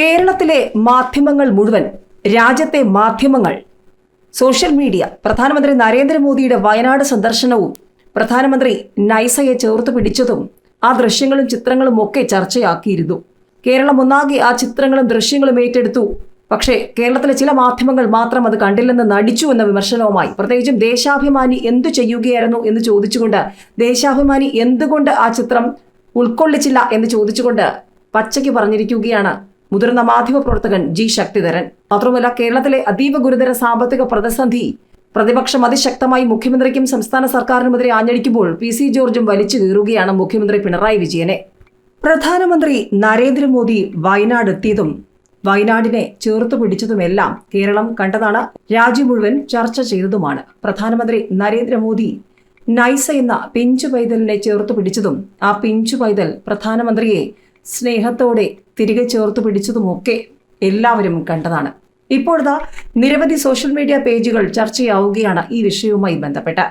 കേരളത്തിലെ മാധ്യമങ്ങൾ മുഴുവൻ രാജ്യത്തെ മാധ്യമങ്ങൾ സോഷ്യൽ മീഡിയ പ്രധാനമന്ത്രി നരേന്ദ്രമോദിയുടെ വയനാട് സന്ദർശനവും പ്രധാനമന്ത്രി നൈസയെ ചേർത്ത് പിടിച്ചതും ആ ദൃശ്യങ്ങളും ചിത്രങ്ങളും ഒക്കെ ചർച്ചയാക്കിയിരുന്നു. കേരളം ഒന്നാകെ ആ ചിത്രങ്ങളും ദൃശ്യങ്ങളും ഏറ്റെടുത്തു. പക്ഷേ കേരളത്തിലെ ചില മാധ്യമങ്ങൾ മാത്രം അത് കണ്ടില്ലെന്ന് നടിച്ചു എന്ന വിമർശനവുമായി പ്രത്യേകിച്ചും ദേശാഭിമാനി എന്തു ചെയ്യുകയായിരുന്നു എന്ന് ചോദിച്ചുകൊണ്ട് ദേശാഭിമാനി എന്തുകൊണ്ട് ആ ചിത്രം ഉൾക്കൊള്ളിച്ചില്ല എന്ന് ചോദിച്ചുകൊണ്ട് പച്ചയ്ക്ക് പറഞ്ഞിരിക്കുകയാണ് മുതിർന്ന മാധ്യമ പ്രവർത്തകൻ ജി ശക്തിധരൻ. മാത്രമല്ല കേരളത്തിലെ അതീവ ഗുരുതര സാമ്പത്തിക പ്രതിസന്ധി പ്രതിപക്ഷം അതിശക്തമായി മുഖ്യമന്ത്രിക്കും സംസ്ഥാന സർക്കാരിനുമെതിരെ ആഞ്ഞടിക്കുമ്പോൾ പി സി ജോർജും വലിച്ചു കീറുകയാണ് മുഖ്യമന്ത്രി പിണറായി വിജയനെ. പ്രധാനമന്ത്രി നരേന്ദ്രമോദി വയനാട് എത്തിയതും വയനാടിനെ ചേർത്ത് പിടിച്ചതുമെല്ലാം കേരളം കണ്ടതാണ്. രാജ്യം മുഴുവൻ ചർച്ച ചെയ്തതുമാണ്. പ്രധാനമന്ത്രി നരേന്ദ്രമോദി നൈസ എന്ന പിഞ്ചു പൈതലിനെ ചേർത്ത് പിടിച്ചതും ആ പിഞ്ചു പൈതൽ പ്രധാനമന്ത്രിയെ സ്നേഹത്തോടെ തിരികെ ചേർത്ത് പിടിച്ചതുമൊക്കെ എല്ലാവരും കണ്ടതാണ്. ഇപ്പോഴത്തെ നിരവധി സോഷ്യൽ മീഡിയ പേജുകൾ ചർച്ചയാവുകയാണ് ഈ വിഷയവുമായി ബന്ധപ്പെട്ട്.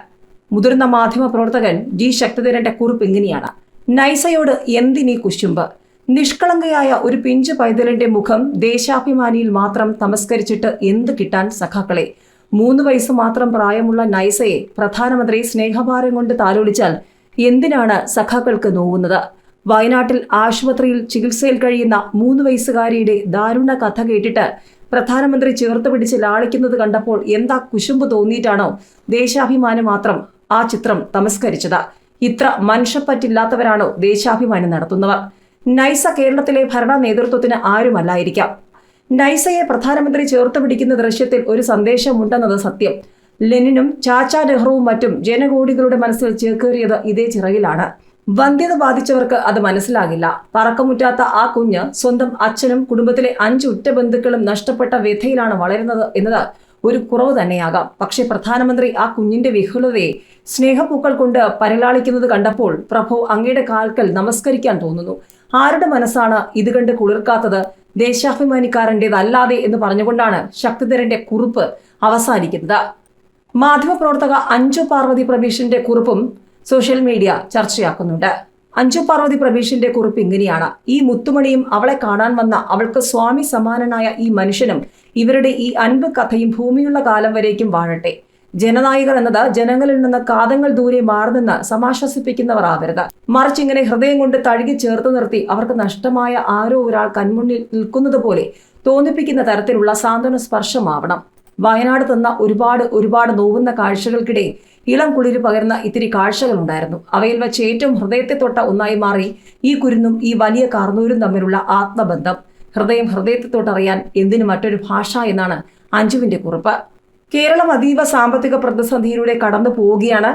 മുതിർന്ന മാധ്യമ പ്രവർത്തകൻ ജി ശക്തിധരന്റെ കുറിപ്പ് ഇങ്ങനെയാണ്. നൈസയോട് എന്തിനീ കുശുമ്പ്? നിഷ്കളങ്കയായ ഒരു പിഞ്ച് പൈതലിന്റെ മുഖം ദേശാഭിമാനിയിൽ മാത്രം തമസ്കരിച്ചിട്ട് എന്ത് കിട്ടാൻ സഖാക്കളെ? മൂന്ന് വയസ്സ് മാത്രം പ്രായമുള്ള നൈസയെ പ്രധാനമന്ത്രി സ്നേഹഭാരം കൊണ്ട് താലോലിച്ചാൽ എന്തിനാണ് സഖാക്കൾക്ക് നോവുന്നത്? വയനാട്ടിൽ ആശുപത്രിയിൽ ചികിത്സയിൽ കഴിയുന്ന മൂന്ന് വയസ്സുകാരിയുടെ ദാരുണ കഥ കേട്ടിട്ട് പ്രധാനമന്ത്രി ചേർത്ത് പിടിച്ച് ലാളിക്കുന്നത് കണ്ടപ്പോൾ എന്താ കുശുമ്പ് തോന്നിയിട്ടാണോ ദേശാഭിമാനി മാത്രം ആ ചിത്രം തമസ്കരിച്ചത്? ഇത്ര മനുഷ്യപ്പറ്റില്ലാത്തവരാണോ ദേശാഭിമാനി നടത്തുന്നവർ? നൈസ കേരളത്തിലെ ഭരണ നേതൃത്വത്തിന് ആരുമല്ലായിരിക്കാം. നൈസയെ പ്രധാനമന്ത്രി ചേർത്ത് പിടിക്കുന്ന ദൃശ്യത്തിൽ ഒരു സന്ദേശമുണ്ടെന്നത് സത്യം. ലെനിനും ചാച്ചാ നെഹ്റുവും മറ്റും ജനകോടികളുടെ മനസ്സിൽ ചേക്കേറിയത് ഇതേ ചിറകിലാണ്. വന്ധ്യത ബാധിച്ചവർക്ക് അത് മനസ്സിലാകില്ല. പറക്കമുറ്റാത്ത ആ കുഞ്ഞ് സ്വന്തം അച്ഛനും കുടുംബത്തിലെ അഞ്ച് ഉറ്റ ബന്ധുക്കളും നഷ്ടപ്പെട്ട വ്യഥയിലാണ് വളരുന്നത് എന്നത് ഒരു കുറവ് തന്നെയാകാം. പക്ഷേ പ്രധാനമന്ത്രി ആ കുഞ്ഞിന്റെ വിഹുലതയെ സ്നേഹപ്പൂക്കൾ കൊണ്ട് പരലാളിക്കുന്നത് കണ്ടപ്പോൾ പ്രഭു അങ്ങയുടെ കാൽക്കൽ നമസ്കരിക്കാൻ തോന്നുന്നു. ആരുടെ മനസ്സാണ് ഇത് കണ്ട് കുളിർക്കാത്തത്? ദേശാഭിമാനിക്കാരന്റെതല്ലാതെ എന്ന് പറഞ്ഞുകൊണ്ടാണ് ശക്തിധരന്റെ കുറിപ്പ് അവസാനിക്കുന്നത്. മാധ്യമപ്രവർത്തക അഞ്ചു പാർവതി പ്രവീഷിന്റെ കുറിപ്പും സോഷ്യൽ മീഡിയ ചർച്ചയാക്കുന്നുണ്ട്. അഞ്ജു പാർവതി പ്രവീഷിന്റെ കുറിപ്പ് ഇങ്ങനെയാണ്. ഈ മുത്തുമണിയും അവളെ കാണാൻ വന്ന അവൾക്ക് സ്വാമി സമാനനായ ഈ മനുഷ്യനും ഇവരുടെ ഈ അൻപ് കഥയും ഭൂമിയുള്ള കാലം വരേക്കും വാഴട്ടെ. ജനനായകർ എന്നത് ജനങ്ങളിൽ നിന്ന് കാതങ്ങൾ ദൂരെ മാറുന്നെന്ന് നിന്ന് സമാശ്വസിപ്പിക്കുന്നവർ ആവരുത്. മറിച്ച് ഇങ്ങനെ ഹൃദയം കൊണ്ട് തഴുകി ചേർത്ത് നിർത്തി അവർക്ക് നഷ്ടമായ ആരോ ഒരാൾ കൺമുന്നിൽ നിൽക്കുന്നത് പോലെ തോന്നിപ്പിക്കുന്ന തരത്തിലുള്ള സാന്ത്വന സ്പർശമാവണം. വയനാട് തന്ന ഒരുപാട് ഒരുപാട് നോവുന്ന കാഴ്ചകൾക്കിടെ ഇളം കുളിര് പകരുന്ന ഇത്തിരി കാഴ്ചകളുണ്ടായിരുന്നു. അവയിൽ വെച്ച് ഏറ്റവും ഹൃദയത്തെ തൊട്ട ഒന്നായി മാറി ഈ കുരുന്നും ഈ വലിയ കാർന്നൂരും തമ്മിലുള്ള ആത്മബന്ധം. ഹൃദയം ഹൃദയത്തെ തൊട്ടറിയാൻ എന്തിനു മറ്റൊരു ഭാഷ എന്നാണ് അഞ്ജുവിന്റെ കുറിപ്പ്. കേരളം അതീവ സാമ്പത്തിക പ്രതിസന്ധിയിലൂടെ കടന്നു പോവുകയാണ്.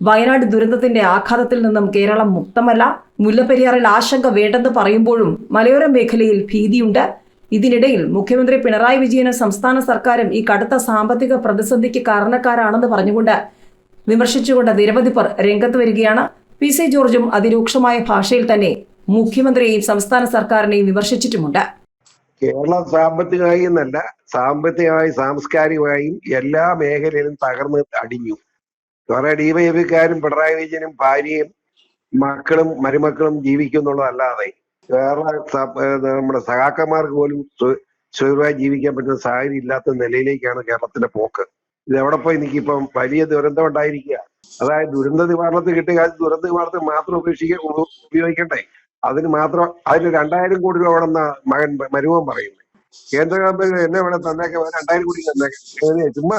വയനാട് ദുരന്തത്തിന്റെ ആഘാതത്തിൽ നിന്നും കേരളം മുക്തമല്ല. മുല്ലപ്പെരിയാറിൽ ആശങ്ക വേണ്ടെന്ന് പറയുമ്പോഴും മലയോര മേഖലയിൽ ഭീതിയുണ്ട്. ഇതിനിടയിൽ മുഖ്യമന്ത്രി പിണറായി വിജയനും സംസ്ഥാന സർക്കാരും ഈ കടുത്ത സാമ്പത്തിക പ്രതിസന്ധിക്ക് കാരണക്കാരാണെന്ന് പറഞ്ഞുകൊണ്ട് വിമർശിച്ചുകൊണ്ട് നിരവധി പേർ രംഗത്ത് വരികയാണ്. പി സി ജോർജും അതിരൂക്ഷമായ ഭാഷയിൽ തന്നെ മുഖ്യമന്ത്രിയെയും സംസ്ഥാന സർക്കാരിനെയും വിമർശിച്ചിട്ടുമുണ്ട്. കേരളം സാമ്പത്തികമായി എന്നല്ല സാമ്പത്തികമായി സാംസ്കാരികമായും എല്ലാ മേഖലയിലും തകർന്ന് അടിഞ്ഞു. കുറെ ഡിവൈഎഫിക്കാരും പിണറായി വിജയനും ഭാര്യയും മക്കളും മരുമക്കളും ജീവിക്കുന്നുള്ളതല്ലാതെ വേറെ നമ്മുടെ സഹാക്കന്മാർക്ക് പോലും സുഖമായി ജീവിക്കാൻ പറ്റുന്ന സാഹചര്യം ഇല്ലാത്ത നിലയിലേക്കാണ് കേരളത്തിന്റെ പോക്ക്. ഇത് എവിടെ പോയി നിൽക്കിപ്പം വലിയ ദുരന്തം ഉണ്ടായിരിക്കുക അതായത് ദുരന്ത നിവാരണത്തിന് കിട്ടിയ കാര്യം ദുരന്ത നിവാരണത്തിന് മാത്രം ഉപേക്ഷിക്കുക ഉപ- ഉപയോഗിക്കണ്ടേ. അതിന് മാത്രം അതിന് രണ്ടായിരം കോടി രൂപ വേണമെന്ന മകൻ മരുമോൻ പറയുന്നത് കേന്ദ്ര ഗവൺമെന്റ് എന്നെ വേണം തന്നേക്കെ. രണ്ടായിരം കോടി തന്നേക്കെ. ചുമ്മാ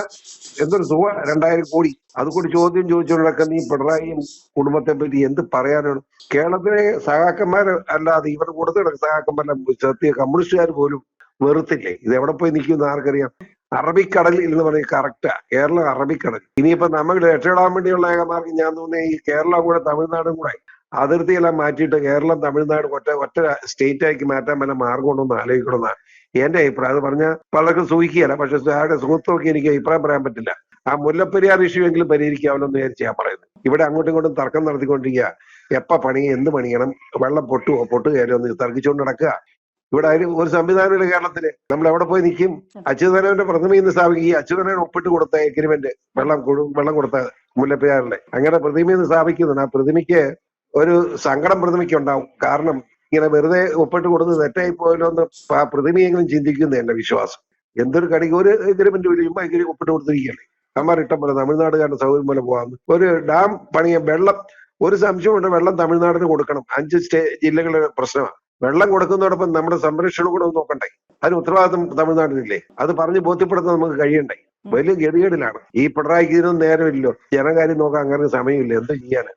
എന്തൊരു സുഖ രണ്ടായിരം കോടി. അത് കൂടി ചോദ്യം ചോദിച്ചുകൊണ്ടൊക്കെ നീ പിണറായിയും കുടുംബത്തെ പറ്റി എന്ത് പറയാനാണ്? കേരളത്തിലെ സഹാക്കന്മാർ അല്ലാതെ ഇവരുടെ കൂടുതൽ സഹാക്കന്മാരെ സത്യ കമ്മ്യൂണിസ്റ്റുകാർ പോലും വെറുത്തില്ലേ? ഇത് എവിടെ പോയി നിൽക്കുമെന്ന് ആർക്കറിയാം? അറബിക്കടൽ എന്ന് പറയുന്നത് കറക്റ്റാ കേരളം അറബിക്കടൽ. ഇനിയിപ്പോ നമ്മൾ രക്ഷപ്പെടാൻ വേണ്ടിയുള്ള ഏകമാർഗം ഞാൻ തോന്നുന്നത് ഈ കേരളം കൂടെ തമിഴ്നാടും കൂടെ അതിർത്തിയെല്ലാം മാറ്റിയിട്ട് കേരളം തമിഴ്നാട് ഒറ്റ ഒറ്റ സ്റ്റേറ്റ് ആക്കി മാറ്റാൻ വല്ല മാർഗം ഉണ്ടോ എന്ന് ആലോചിക്കണമെന്നാണ് എന്റെ അഭിപ്രായം. അത് പറഞ്ഞാൽ പലർക്കും സൂഹിക്കുകയല്ല പക്ഷെ ആരുടെ സുഹൃത്തുമൊക്കെ എനിക്ക് അഭിപ്രായം പറയാൻ പറ്റില്ല. ആ മുല്ലപ്പെരിയാർ ഇഷ്യൂ എങ്കിലും പരിഹരിക്കാമല്ലോ എന്ന് വിചാരിച്ച് ഞാൻ പറയുന്നത്. ഇവിടെ അങ്ങോട്ടും ഇങ്ങോട്ടും തർക്കം നടത്തിക്കൊണ്ടിരിക്കുക. എപ്പ പണി എന്ത് പണിയണം? വെള്ളം പൊട്ടുവോ? പൊട്ടുകയല്ലോ എന്ന് തർക്കിച്ചുകൊണ്ട് നടക്കുക. ഇവിടെ അതിന് ഒരു സംവിധാനമില്ല കേരളത്തിൽ. നമ്മൾ എവിടെ പോയി നിൽക്കും അച്യുതനവന്റെ പ്രതിമ ഇന്ന് സ്ഥാപിക്കുക അച്യുതനവൻ ഒപ്പിട്ട് കൊടുത്ത എഗ്രിമെന്റ് വെള്ളം വെള്ളം കൊടുത്ത മുല്ലപ്പെരിയാറിലെ അങ്ങനെ പ്രതിമ ഇന്ന് സ്ഥാപിക്കുന്നുണ്ട്. ആ പ്രതിമയ്ക്ക് ഒരു സങ്കടം പ്രതിമയ്ക്ക് ഉണ്ടാവും കാരണം ഇങ്ങനെ വെറുതെ ഒപ്പിട്ട് കൊടുത്ത് തെറ്റായി പോയല്ലോ എന്ന് ആ പ്രതിമയെങ്കിലും ചിന്തിക്കുന്ന എന്റെ വിശ്വാസം. എന്തൊരു കടിക്ക് ഒരു എഗ്രിമെന്റ് വരുമ്പോ എഗ്രി ഒപ്പിട്ട് കൊടുത്തിരിക്കുകയല്ലേ അമ്മാർ ഇഷ്ടം പോലെ തമിഴ്നാടുകാരുടെ സൗകര്യം പോലെ പോകാമെന്ന് ഒരു ഡാം പണിയ വെള്ളം ഒരു സംശയമുണ്ട് വെള്ളം തമിഴ്നാടിന് കൊടുക്കണം. അഞ്ച് സ്റ്റേ ജില്ലകളുടെ പ്രശ്നമാണ്. വെള്ളം കൊടുക്കുന്നതോടൊപ്പം നമ്മുടെ സംരക്ഷണം കൂടെ നോക്കണ്ടേ? അതിന് ഉത്തരവാദിത്വം തമിഴ്നാടിനില്ലേ? അത് പറഞ്ഞ് ബോധ്യപ്പെടുത്താൻ നമുക്ക് കഴിയണ്ടേ? വലിയ ഗതികേടിലാണ്. ഈ പിണറായിക്ക് ഇതിനൊന്നും നേരമില്ലല്ലോ. ജനകാര്യം നോക്കാൻ അങ്ങനെ സമയമില്ല. എന്ത് ചെയ്യാൻ